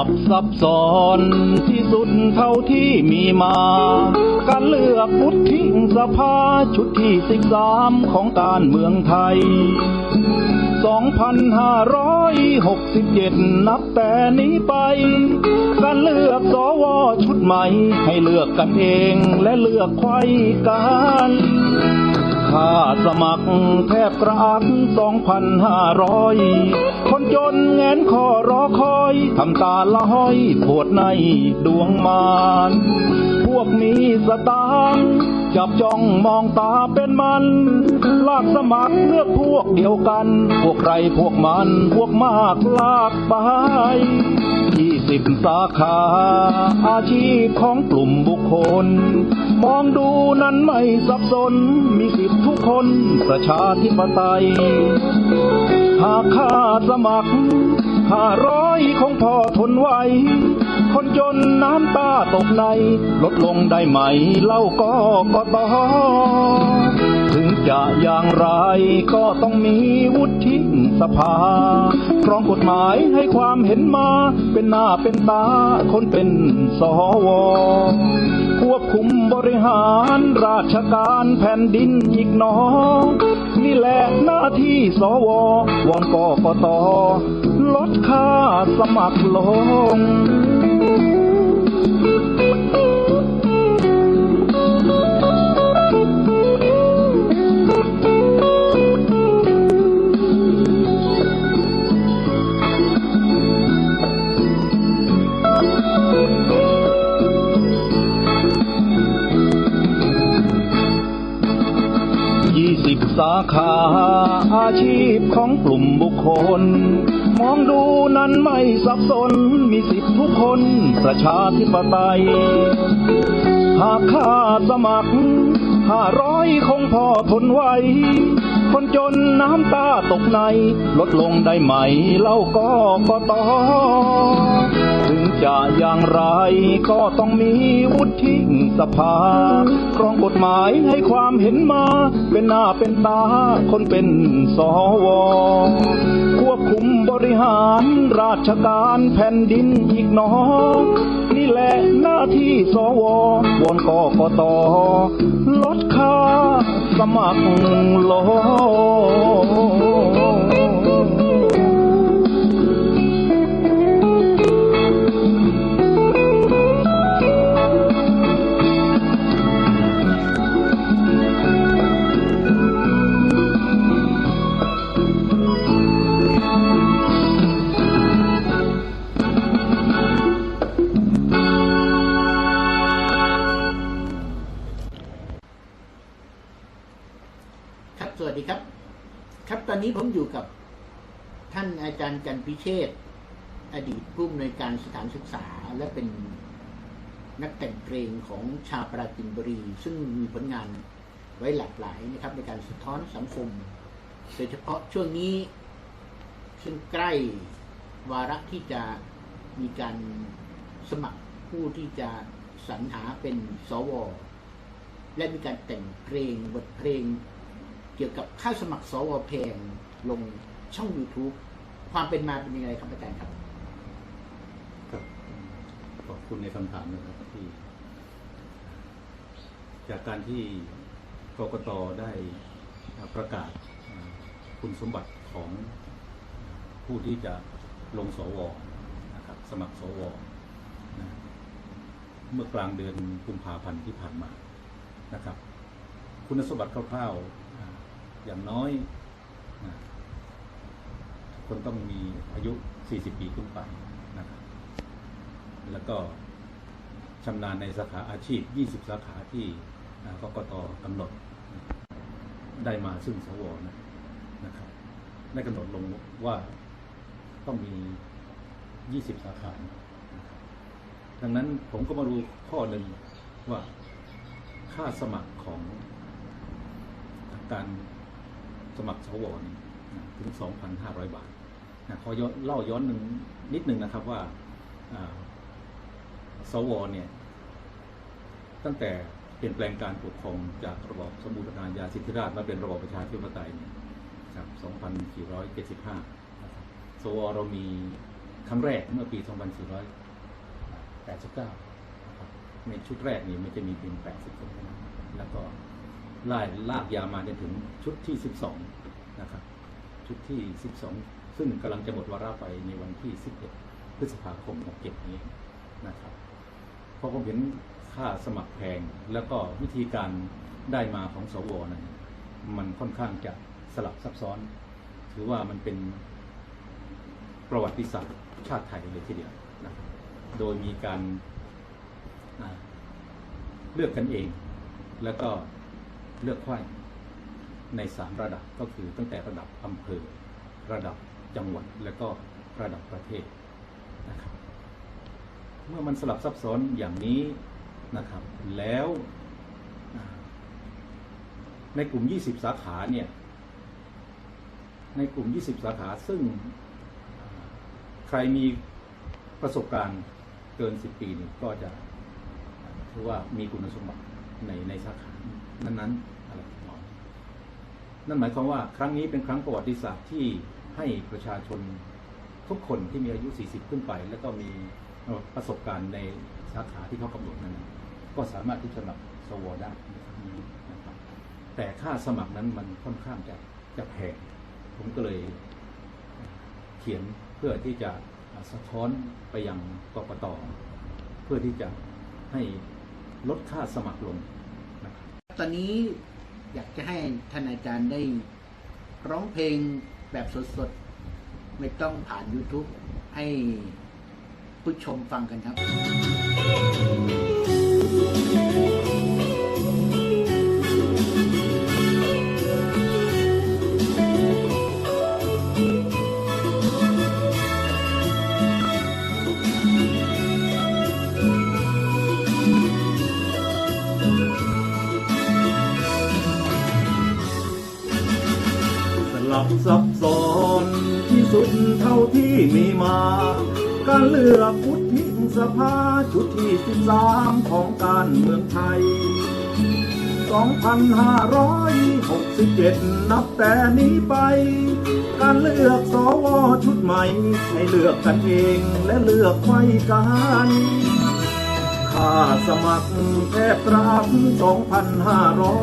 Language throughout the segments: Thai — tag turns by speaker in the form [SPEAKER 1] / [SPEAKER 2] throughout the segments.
[SPEAKER 1] ับซับซ้อนที่สุดเท่าที่มีมา การเลือกพุทธิสภาชุดที่สิบสามของการเมืองไทย 2567 นับแต่นี้ไป การเลือกสวชุดใหม่ ให้เลือกกันเองและเลือกไขว้กัน ค่าสมัครแทบกระอักสองพันห้าร้อยคนจนแงนคอรอคอย ทำตาละห้อยปวดในดวงมานพวกมีสตางค์จับจ้องมองตาเป็นมัน ลากสมัครเลือกพวกเดียวกัน พวกใครพวกมัน พวกมากลากไป ยี่สิบสาขา อาชีพของกลุ่มบุคคล มองดูนั้นไม่สับสน มีสิทธิทุกคนประชาธิปไตย หากค่าสมัครห้าร้อยคงพอทนไหว คนจนน้ำตาตกใน ลดลงได้ไหมเล่าก็ก็ต่อถึ จะอย่างไรก็ต้องมีวุฒิสภาครองกฎหมายให้ความเห็นมาเป็นหน้าเป็นตาคนเป็นสวควบคุมบริหารราชการแผ่นดินอีกหนอ นี่แหละหน้าที่สววอนกกตลดค่าสมัครลง สาขาอาชีพของกลุ่มบุคคล มองดูนั้นไม่สับสน มีสิทธิทุกคนประชาธิปไตย หากค่าสมัครห้าร้อยคงพอทนไหว คนจนน้ำตาตกใน ลดลงได้ไหมเล่าก็ก็ต่อ ถึงจะอย่างไร ก็ต้องมีวุฒิสภาครองกฎหมายให้ความเห็นมา เป็นหน้าเป็นตาคนเป็นสวควบคุมบริหารราชการแผ่นดินอีกหนอนี่แหละหน้าที่สววอนกกตลดค่าสมัครลง
[SPEAKER 2] นนี้ผมอยู่กับท่านอาจารย์จันพิเชษอดีตผู้อำนวยการสถานศึกษาและเป็นนักแต่งเพลงของชาวปราจินบุรี ซึ่งมีผลงานไว้หลากหลายนะครับ ในการสะท้อนสังคม โดยเฉพาะช่วงนี้ ซึ่งใกล้วาระที่จะมีการสมัครผู้ที่จะสรรหาเป็นสว และมีการแต่งเพลงบทเพลง กี่ยวกับค่าสมัครสวแพงลงช่อง YouTube ความเป็นมาเป็นยังไงครับอาจารย์ครับ
[SPEAKER 3] ครับขอบคุณในคำถามนะครับที่ จากการที่กกตได้ประกาศคุณสมบัติของผู้ที่จะลงสวนะครับ สมัครสวนะเมื่อกลางเดือนกุมภาพันธ์ที่ผ่านมานะครับ คุณสมบัติคร่าวๆ อย่างน้อยนะคนต้องมีอายุ 40 ปีขึ้นไปนะครับแล้วก็ชำนาญในสาขาอาชีพ 20 สาขาที่กกตกำหนด ได้มาซึ่งสวนะนะครับได้กำหนดลงว่าต้องมี 20 สาขานะดังนั้นผมก็มาดูข้อหนึ่งว่าค่าสมัครของการ สมัครสวนี่นะถึง 2,500 บาทนะขอย้อนเล่าย้อนหนึ่งนิดหนึ่งนะครับว่าสวเนี่ย ตั้งแต่เปลี่ยนแปลงการปกครองจากระบอบสมบูรณาญาสิทธิราชมาเป็นระบอบประชาธิปไตยเนี่ยครับ2475นะครับสวเรามี
[SPEAKER 4] ครั้งแรกเมื่อปี 2489 ในชุดแรกนี่ไมันจะมีเพียง80คนแล้วก็ ไล่ลากยามาจนถึงชุดที่ 12 นะครับ ชุดที่ 12 ซึ่งกำลังจะหมดวาระไปในวันที่ 11 พฤษภาคม67นี้นะครับเพราะผมเห็นค่าสมัครแพงแล้วก็วิธีการได้มาของสวนั้นมันค่อนข้างจะสลับซับซ้อน ถือว่ามันเป็นประวัติศาสตร์ชาติไทยเลยทีเดียวนะโดยมีการเลือกกันเอง แล้วก็ เลือกไข้ในสามระดับก็คือตั้งแต่ระดับอำเภอ ระดับจังหวัด และก็ระดับประเทศนะครับเมื่อมันสลับซับซ้อนอย่างนี้นะครับแล้วในกลุ่ม 20 สาขาเนี่ย ในกลุ่ม 20 สาขาซึ่งใครมีประสบการณ์เกิน 10 ปีนี่ก็จะถือว่ามีคุณสมบัติ ในในสาขานั้นๆอะไรทำนองนี้นั่นหมายความว่าครั้งนี้เป็นครั้งประวัติศาสตร์ที่ให้ประชาชนทุกคนที่มีอายุ 40 ขึ้นไป แล้วก็มีประสบการณ์ในสาขาที่เขากำหนดนั้น ก็สามารถที่จะสมัครสวได้นี้นะครับแต่ค่าสมัครนั้นมันค่อนข้างจะจะแพงผมก็เลยเขียนเพื่อที่จะสะท้อนไปยังกกตเพื่อที่จะให้ ลดค่าสมัครลงนะครับ
[SPEAKER 2] ตอนนี้อยากจะให้ท่านอาจารย์ได้ร้องเพลงแบบสดๆ ไม่ต้องผ่าน YouTube ให้ผู้ชมฟังกันครับ
[SPEAKER 3] การเลือกพุทธิสภาชุดที่สิบสามของการเมืองไทย 2567 นับแต่นี้ไป การเลือกสวชุดใหม่ ให้เลือกกันเองและเลือกไว้กันค่าสมัครแทบตราบ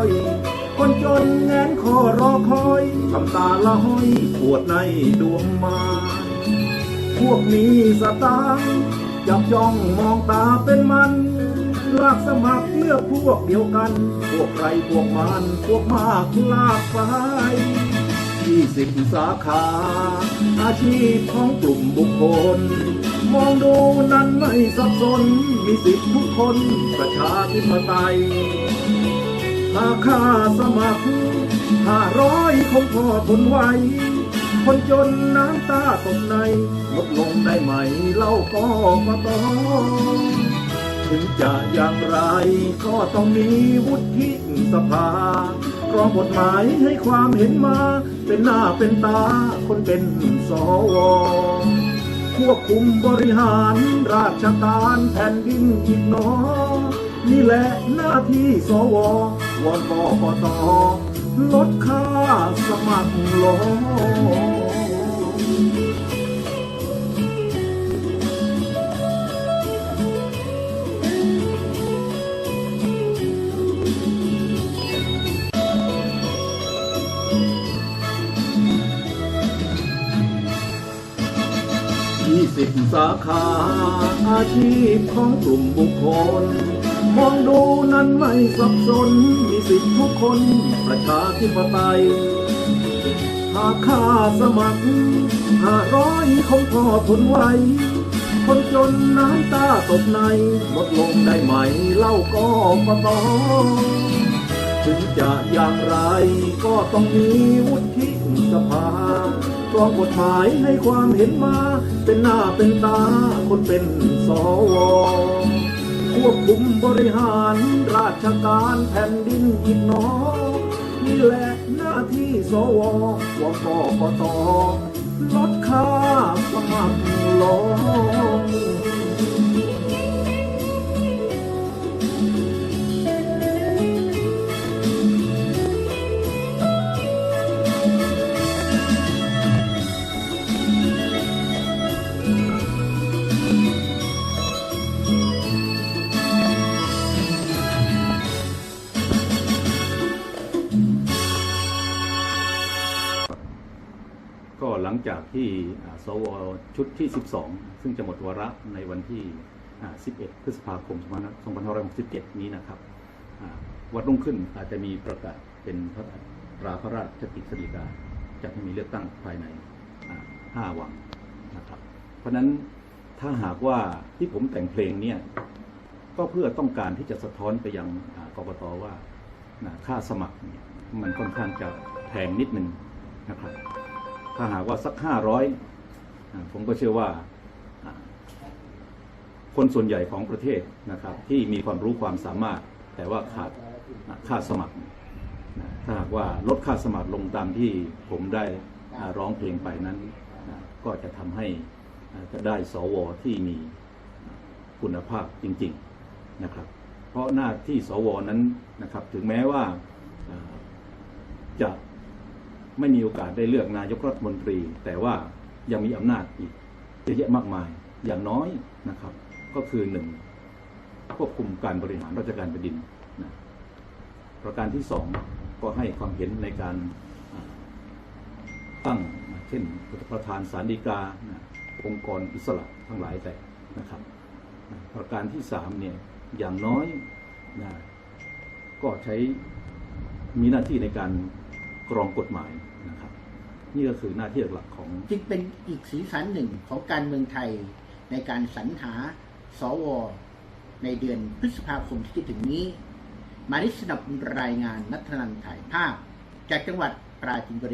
[SPEAKER 3] 2,500 คนจนแงนคอรอคอยทำตาละห้อยปวดในดวงมา พวกนี้สตางจับจ้องมองตาเป็นมันลากสมัครเลือกพวกเดียวกัน พวกใครพวกมันพวกมากลากไปยี่สิบสาขา อาชีพของกลุ่มบุคคล มองดูนั้นไม่สับสน มีสิทธิทุกคนประชาธิปไตยราคาสมัครห้าร้อยคงพอทนไหว คนจนน้ำตาตกในลดลงได้ไหมเล่าก็มาต้องถึงจะอย่างไรก็ต้องมีวุฒิสภากรองกฎหมายให้ความเห็นมา เป็นหน้าเป็นตาคนเป็นสวควบคุมบริหารราชการแผ่นดินอีกหนอนี่แหละหน้าที่สววอนกกต ลดค่าสมัครลงยี่สิบสาขาอาชีพของกลุ่มบุคคล มองดูนั้นไม่สับสน มีสิทธิทุกคนประชาธิปไตย หากค่าสมัครห้าร้อยคงพอทนไหวคนจนน้ำตาตกใน ลดลงได้ไหมเล่าก็มาต้องถึงจะอย่างไรก็ต้องมีวุฒิสภากรองกฎหมายให้ความเห็นมา เป็นหน้าเป็นตาคนเป็นสว วบคุมบริหารราชการแผ่นดินอีกหนอ นี่แหละหน้าที่สววกกตลดค่าสมัครลง จากที่สวชุดที่ 12 ซึ่งจะหมดวาระในวันที่ 11 พฤษภาคม 2567 นี้นะครับวันรุ่งขึ้นอาจจะมีประกาศเป็นพระราพระราชกิจสีกาจะให้มีเลือกตั้งภายใน 5 วันนะครับ เพราะนั้นถ้าหากว่าที่ผมแต่งเพลงเนี่ยก็เพื่อต้องการที่จะสะท้อนไปยังอ่ากตว่าค่าสมัครมันค่อนข้างจะแพงนิดนึงนะครับ ถ้าหากว่าสักห้าร้อยผมก็เชื่อว่าคนส่วนใหญ่ของประเทศนะครับ ที่มีความรู้ความสามารถ แต่ว่าขาดค่าสมัครถ้าหากว่าลดค่าสมัครลงตามที่ผมได้ร้องเพลงไปนั้น ก็จะทำให้จะได้สวที่มีคุณภาพจริง ๆนะครับ เพราะหน้าที่สวนั้นนะครับ ถึงแม้ว่าจะ ไม่มีโอกาสได้เลือกนายกรัฐมนตรี แต่ว่ายังมีอำนาจอีกเยอะแยะมากมายอย่างน้อยนะครับ ก็คือหนึ่งควบคุมการบริหารราชการแผ่นดินนะประการที่สองก็ให้ความเห็นในการตั้งเช่นประธานสารดีกานะองค์กรอิสระทั้งหลายแต่นะครับนะประการที่สามเนี่ยอย่างน้อยนะก็ใช้มีหน้าที่ในการ กรองกฎหมายนะครับนี่ก็คือหน้าที่หลักของ
[SPEAKER 2] จึงเป็นอีกสีสันหนึ่งของการเมืองไทยในการสรรหาสว ในเดือนพฤษภาคมที่จะถึงนี้ มานิสนับรายงานนัทนันถ่ายภาพ จากจังหวัดปราจีนบุรี